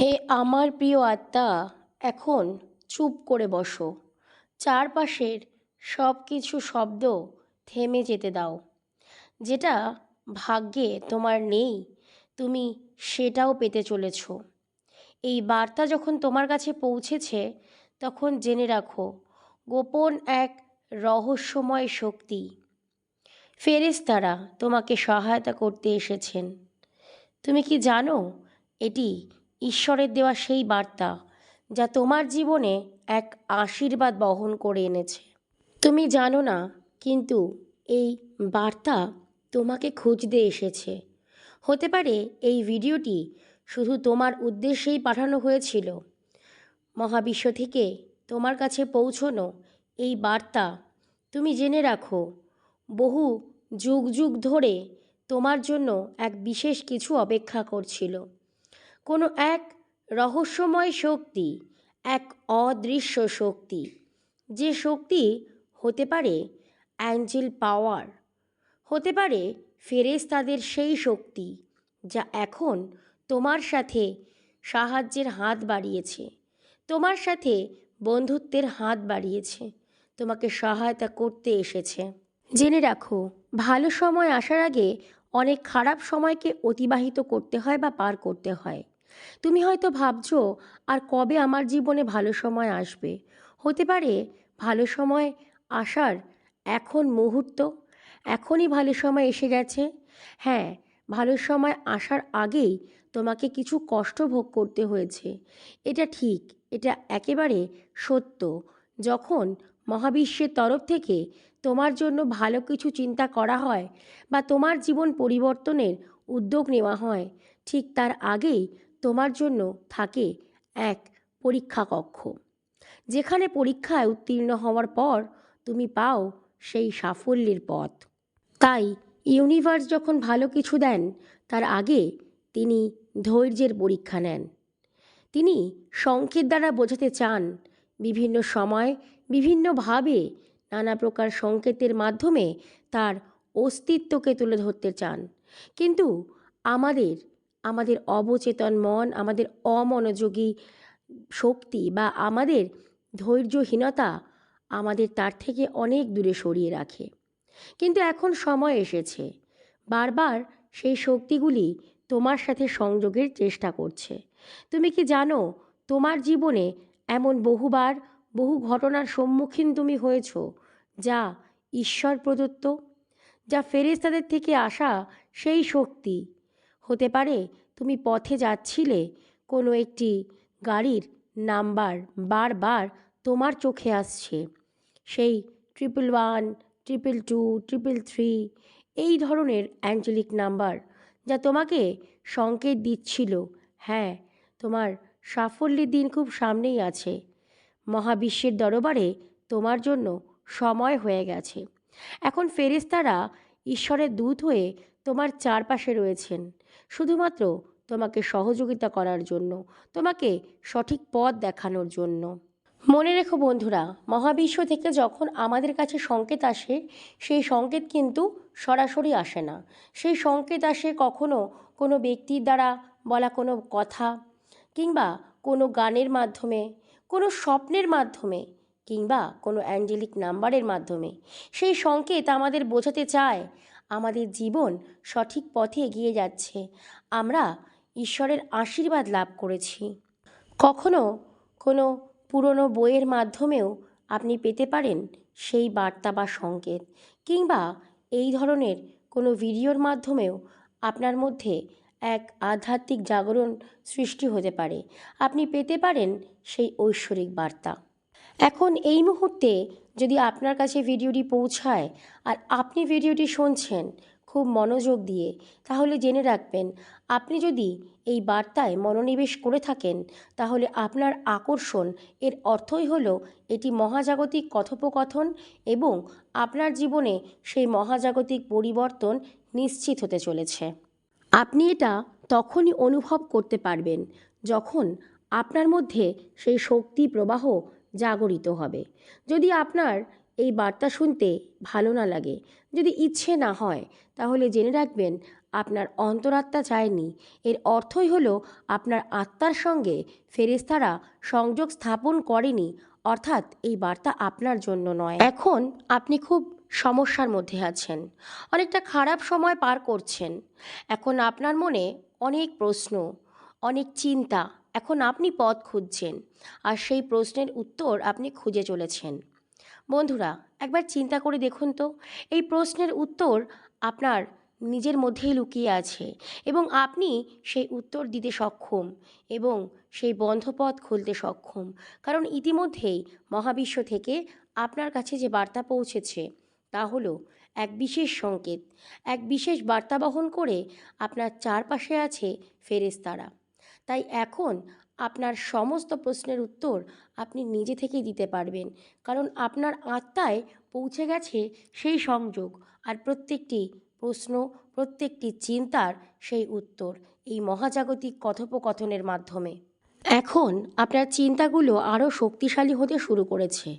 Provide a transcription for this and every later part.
হে আমার প্রিয় আত্মা, এখন চুপ করে বসো। চারপাশের সব কিছু শব্দ থেমে যেতে দাও। যেটা ভাগ্যে তোমার নেই, তুমি সেটাও পেতে চলেছ। এই বার্তা যখন তোমার কাছে পৌঁছেছে, তখন জেনে রাখো, গোপন এক রহস্যময় শক্তি। ফেরেশতারা তোমাকে সহায়তা করতে এসেছেন। তুমি কি জানো, এটি ঈশ্বরের দেওয়া সেই বার্তা যা তোমার জীবনে এক আশীর্বাদ বহন করে এনেছে। তুমি জানো না, কিন্তু এই বার্তা তোমাকে খুঁজতে এসেছে। হতে পারে এই ভিডিওটি শুধু তোমার উদ্দেশ্যেই পাঠানো হয়েছিল। মহাবিশ্ব থেকে তোমার কাছে পৌঁছনো এই বার্তা তুমি জেনে রাখো, বহু যুগ যুগ ধরে তোমার জন্য এক বিশেষ কিছু অপেক্ষা করছিল। কোনো এক রহস্যময় শক্তি, এক অদৃশ্য শক্তি। যে শক্তি হতে পারে অ্যাঞ্জেল পাওয়ার, হতে পারে ফেরেশতাদের সেই শক্তি যা এখন তোমার সাথে সাহায্যের হাত বাড়িয়েছে, তোমার সাথে বন্ধুত্বের হাত বাড়িয়েছে, তোমাকে সহায়তা করতে এসেছে। জেনে রাখো, ভালো সময় আসার আগে অনেক খারাপ সময়কে অতিবাহিত করতে হয় বা পার করতে হয়। তুমি হয়তো ভাবছ, আর কবে আমার জীবনে ভালো সময় আসবে? হতে পারে, ভালো সময় আসার এখন মুহূর্ত, এখনই ভালো সময় এসে গেছে। হ্যাঁ ভালো সময় আসার আগেই তোমাকে কিছু কষ্ট ভোগ করতে হয়েছে। এটা ঠিক, এটা একেবারে সত্য। যখন মহাবিশ্বের তরফ থেকে তোমার জন্য ভালো কিছু চিন্তা করা হয় বা তোমার জীবন পরিবর্তনের উদ্যোগ নেওয়া হয়। ঠিক তার আগেই তোমার জন্য থাকে এক পরীক্ষা কক্ষ। যেখানে পরীক্ষায় উত্তীর্ণ হওয়ার পর তুমি পাও সেই সাফল্যের পথ। তাই ইউনিভার্স যখন ভালো কিছু দেন, তার আগে তিনি ধৈর্যের পরীক্ষা নেন। তিনি সংকেত দ্বারা বোঝাতে চান, বিভিন্ন সময় বিভিন্নভাবে নানা প্রকার সংকেতের মাধ্যমে তার অস্তিত্বকে তুলে ধরতে চান। কিন্তু আমাদের আমাদের অবচেতন মন, আমাদের অমনোযোগী শক্তি বা আমাদের ধৈর্যহীনতা আমাদের তার থেকে অনেক দূরে সরিয়ে রাখে। কিন্তু এখন সময় এসেছে। বারবার সেই শক্তিগুলি তোমার সাথে সংযোগের চেষ্টা করছে। তুমি কি জানো, তোমার জীবনে এমন বহুবার বহু ঘটনার সম্মুখীন তুমি হয়েছ, যা ঈশ্বর প্রদত্ত, যা ফেরেশতাদের থেকে আসা সেই শক্তি। হতে পারে তুমি পথে যাচ্ছিলে কোনো একটি গাড়ির নাম্বার বারবার তোমার চোখে আসছে। সেই triple one, triple two, triple three এই ধরনের অ্যাঞ্জেলিক নাম্বার যা তোমাকে সংকেত দিচ্ছিল। হ্যাঁ তোমার সাফল্যের দিন খুব সামনেই আছে। মহাবিশ্বের দরবারে তোমার জন্য সময় হয়ে গেছে। এখন ফেরেশতারা ঈশ্বরের দূত হয়ে তোমার চারপাশে রয়েছেন। শুধুমাত্র তোমাকে সহযোগিতা করার জন্য, তোমাকে সঠিক পথ দেখানোর জন্য। মনে রেখো বন্ধুরা, মহাবিশ্ব থেকে যখন আমাদের কাছে সংকেত আসে, সেই সংকেত কিন্তু সরাসরি আসে না। সেই সংকেত আসে কখনো কোনো ব্যক্তির দ্বারা বলা কোনো কথা কিংবা কোনো গানের মাধ্যমে কোনো স্বপ্নের মাধ্যমে কিংবা কোনো অ্যাঞ্জেলিক নাম্বারের মাধ্যমে। সেই সংকেত আমাদের বোঝাতে চায়, আমাদের জীবন সঠিক পথে এগিয়ে যাচ্ছে। আমরা ঈশ্বরের আশীর্বাদ লাভ করেছি। কখনো কোনো পুরনো বইয়ের মাধ্যমেও আপনি পেতে পারেন সেই বার্তা বা সংকেত। কিংবা এই ধরনের কোনো ভিডিওর মাধ্যমেও আপনার মধ্যে এক আধ্যাত্মিক জাগরণ সৃষ্টি হতে পারে। আপনি পেতে পারেন সেই ঐশ্বরিক বার্তা। এখন এই মুহূর্তে যদি আপনার কাছে ভিডিওটি পৌঁছায় আর আপনি ভিডিওটি শুনছেন খুব মনোযোগ দিয়ে, তাহলে জেনে রাখবেন, আপনি যদি এই বার্তায় মনোনিবেশ করে থাকেন, তাহলে আপনার আকর্ষণ, এর অর্থই হলো এটি মহাজাগতিক কথোপকথন এবং আপনার জীবনে সেই মহাজাগতিক পরিবর্তন নিশ্চিত হতে চলেছে। আপনি এটা তখনই অনুভব করতে পারবেন যখন আপনার মধ্যে সেই শক্তি প্রবাহ জাগরিত হবে। যদি আপনার এই বার্তা শুনতে ভালো না লাগে, যদি ইচ্ছে না হয়, তাহলে জেনে রাখবেন আপনার অন্তরাত্মা চায়নি। এর অর্থই হলো আপনার আত্মার সঙ্গে ফেরেস্তারা সংযোগ স্থাপন করেনি অর্থাৎ এই বার্তা আপনার জন্য নয়। এখন আপনি খুব সমস্যার মধ্যে আছেন। অনেকটা খারাপ সময় পার করছেন। এখন আপনার মনে অনেক প্রশ্ন, অনেক চিন্তা এখন আপনি পথ খুঁজছেন আর সেই প্রশ্নের উত্তর আপনি খুঁজে চলেছেন। বন্ধুরা, একবার চিন্তা করে দেখুন তো, এই প্রশ্নের উত্তর আপনার নিজের মধ্যেই লুকিয়ে আছে এবং আপনি সেই উত্তর দিতে সক্ষম এবং সেই বন্ধ পথ খুলতে সক্ষম। কারণ ইতিমধ্যেই মহাবিশ্ব থেকে আপনার কাছে যে বার্তা পৌঁছেছে, তা হলো এক বিশেষ সংকেত, এক বিশেষ বার্তা বহন করে আপনার চারপাশে আছে ফেরেশতারা। তাই এখন আপনার সমস্ত প্রশ্নের উত্তর আপনি নিজে থেকেই দিতে পারবেন, কারণ আপনার আত্মায় পৌঁছে গেছে সেই সংযোগ আর প্রত্যেকটি প্রশ্ন, প্রত্যেকটি চিন্তার সেই উত্তর, এই মহাজাগতিক কথোপকথনের মাধ্যমে। এখন আপনার চিন্তাগুলো আরও শক্তিশালী হতে শুরু করেছে।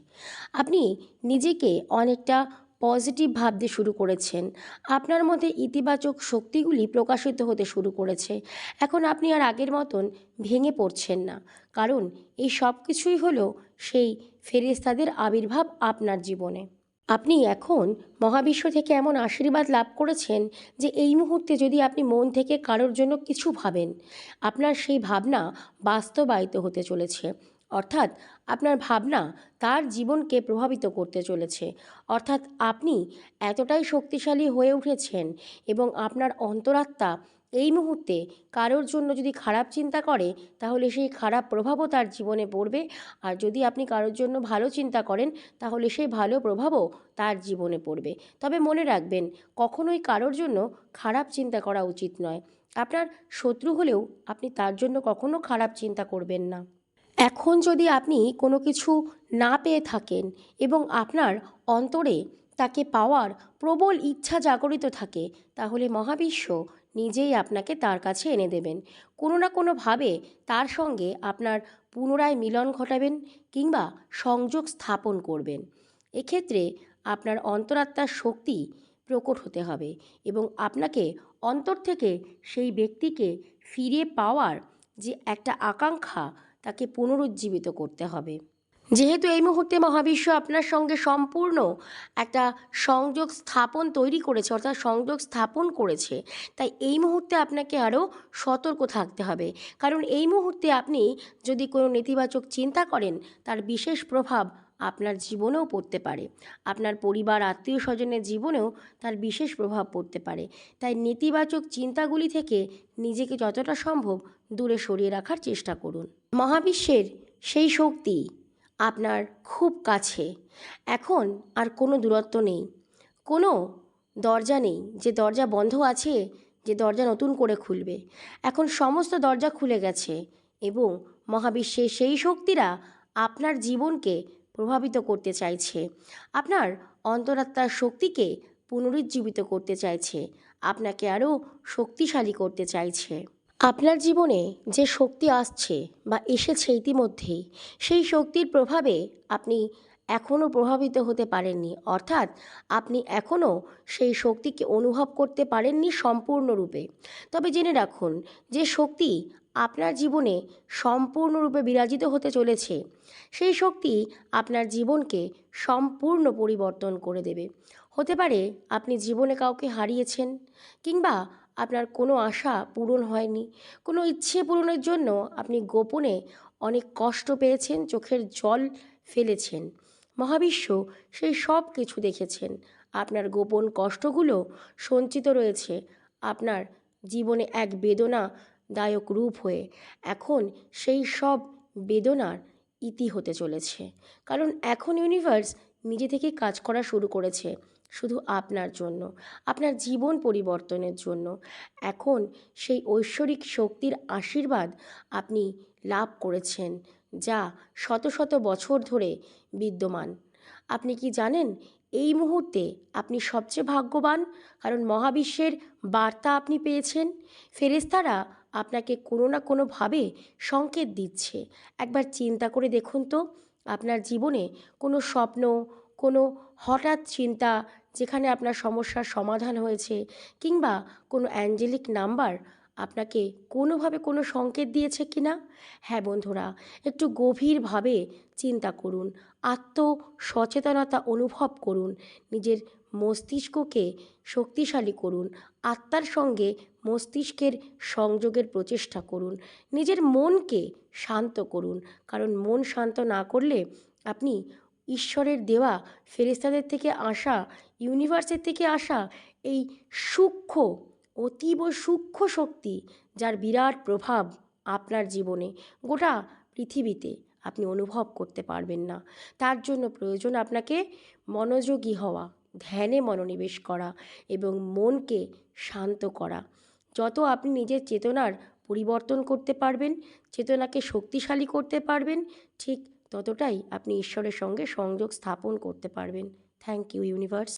আপনি নিজেকে অনেকটা পজিটিভ ভাবতে শুরু করেছেন। আপনার মধ্যে ইতিবাচক শক্তিগুলি প্রকাশিত হতে শুরু করেছে। এখন আপনি আর আগের মতন ভেঙে পড়ছেন না। কারণ এই সব কিছুই হলো সেই ফেরেস্তাদের আবির্ভাব আপনার জীবনে। আপনি এখন মহাবিশ্ব থেকে এমন আশীর্বাদ লাভ করেছেন যে এই মুহূর্তে যদি আপনি মন থেকে কারোর জন্য কিছু ভাবেন, আপনার সেই ভাবনা বাস্তবায়িত হতে চলেছে। অর্থাৎ আপনার ভাবনা তার জীবনকে প্রভাবিত করতে চলেছে। অর্থাৎ আপনি এতটাই শক্তিশালী হয়ে উঠেছেন এবং আপনার অন্তরাত্মা এই মুহূর্তে কারোর জন্য যদি খারাপ চিন্তা করে, তাহলে সেই খারাপ প্রভাবও তার জীবনে পড়বে। আর যদি আপনি কারোর জন্য ভালো চিন্তা করেন, তাহলে সেই ভালো প্রভাবও তার জীবনে পড়বে। তবে মনে রাখবেন, কখনোই কারোর জন্য খারাপ চিন্তা করা উচিত নয়। আপনার শত্রু হলেও আপনি তার জন্য কখনো খারাপ চিন্তা করবেন না। এখন যদি আপনি কোনো কিছু না পেয়ে থাকেন এবং আপনার অন্তরে তাকে পাওয়ার প্রবল ইচ্ছা জাগরিত থাকে, তাহলে মহাবিশ্ব নিজেই আপনাকে তার কাছে এনে দেবেন। কোনো না কোনোভাবে তার সঙ্গে আপনার পুনরায় মিলন ঘটাবেন কিংবা সংযোগ স্থাপন করবেন। এক্ষেত্রে আপনার অন্তরাত্মার শক্তি প্রকট হতে হবে এবং আপনাকে অন্তর থেকে সেই ব্যক্তিকে ফিরে পাওয়ার যে একটা আকাঙ্ক্ষা তাকে পুনরুজ্জীবিত করতে হবে। যেহেতু এই মুহূর্তে মহাবিশ্ব আপনার সঙ্গে সম্পূর্ণ একটা সংযোগ স্থাপন তৈরি করেছে, অর্থাৎ সংযোগ স্থাপন করেছে, তাই এই মুহূর্তে আপনাকে আরও সতর্ক থাকতে হবে। কারণ এই মুহূর্তে আপনি যদি কোনো নেতিবাচক চিন্তা করেন, তার বিশেষ প্রভাব আপনার জীবনেও পড়তে পারে। আপনার পরিবার আত্মীয় স্বজনের জীবনেও তার বিশেষ প্রভাব পড়তে পারে। তাই নেতিবাচক চিন্তাগুলি থেকে নিজেকে যতটা সম্ভব দূরে সরিয়ে রাখার চেষ্টা করুন। মহাবিশ্বের সেই শক্তি আপনার খুব কাছে। এখন আর কোনো দূরত্ব নেই। কোনো দরজা নেই। যে দরজা বন্ধ আছে, যে দরজা নতুন করে খুলবে। এখন সমস্ত দরজা খুলে গেছে এবং মহাবিশ্বের সেই শক্তিরা আপনার জীবনকে প্রভাবিত করতে চাইছে। আপনার অন্তরাত্মার শক্তিকে পুনরুজ্জীবিত করতে চাইছে। আপনাকে আরও শক্তিশালী করতে চাইছে। আপনার জীবনে যে শক্তি আসছে বা এসেছে ইতিমধ্যেই, সেই শক্তির প্রভাবে আপনি এখনও প্রভাবিত হতে পারেননি। অর্থাৎ আপনি এখনও সেই শক্তিকে অনুভব করতে পারেননি সম্পূর্ণরূপে। তবে জেনে রাখুন, যে শক্তি আপনার জীবনে সম্পূর্ণরূপে বিরাজিত হতে চলেছে, সেই শক্তি আপনার জীবনকে সম্পূর্ণ পরিবর্তন করে দেবে। হতে পারে আপনি জীবনে কাউকে হারিয়েছেন কিংবা আপনার কোনো আশা পূরণ হয়নি। কোনো ইচ্ছে পূরণের জন্য আপনি গোপনে অনেক কষ্ট পেয়েছেন, চোখের জল ফেলেছেন। মহাবিশ্ব সেই সব কিছু দেখেছেন। আপনার গোপন কষ্টগুলো সঞ্চিত রয়েছে আপনার জীবনে এক বেদনাদায়ক রূপ হয়ে। এখন সেই সব বেদনার ইতি হতে চলেছে। কারণ এখন ইউনিভার্স নিজে থেকে কাজ করা শুরু করেছে। শুধু আপনার জন্য, আপনার জীবন পরিবর্তনের জন্য। এখন সেই ঐশ্বরিক শক্তির আশীর্বাদ আপনি লাভ করেছেন, যা শত শত বছর ধরে বিদ্যমান। আপনি কি জানেন, এই মুহূর্তে আপনি সবচেয়ে ভাগ্যবান? কারণ মহাবিশ্বের বার্তা আপনি পেয়েছেন। ফেরেস্তারা আপনাকে কোনো না কোনোভাবে সংকেত দিচ্ছে। একবার চিন্তা করে দেখুন তো, আপনার জীবনে কোনো স্বপ্ন কোনো হঠাৎ চিন্তা যেখানে আপনার সমস্যার সমাধান হয়েছে কিংবা কোনো অ্যাঞ্জেলিক নাম্বার আপনাকে কোনোভাবে কোনো সংকেত দিয়েছে কি না? হ্যাঁ বন্ধুরা, একটু গভীরভাবে চিন্তা করুন আত্ম সচেতনতা অনুভব করুন, নিজের মস্তিষ্ককে শক্তিশালী করুন, আত্মার সঙ্গে মস্তিষ্কের সংযোগের প্রচেষ্টা করুন, নিজের মনকে শান্ত করুন, কারণ মন শান্ত না করলে আপনি ঈশ্বরের দেওয়া ফেরেস্তাদের থেকে আসা, ইউনিভার্সের থেকে আসা এই সূক্ষ্ম, অতীব সূক্ষ্ম শক্তি যার বিরাট প্রভাব আপনার জীবনে, গোটা পৃথিবীতে আপনি অনুভব করতে পারবেন না। তার জন্য প্রয়োজন আপনাকে মনোযোগী হওয়া, ধ্যানে মনোনিবেশ করা এবং মনকে শান্ত করা। যত আপনি নিজের চেতনার পরিবর্তন করতে পারবেন, চেতনাকে শক্তিশালী করতে পারবেন, ঠিক ততটাই আপনি ঈশ্বরের সঙ্গে সংযোগ স্থাপন করতে পারবেন। Thank you universe.